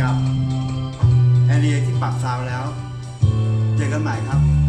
กับแอนเดียที่ปรัซาวแล้ว เจอกันใหม่ครับ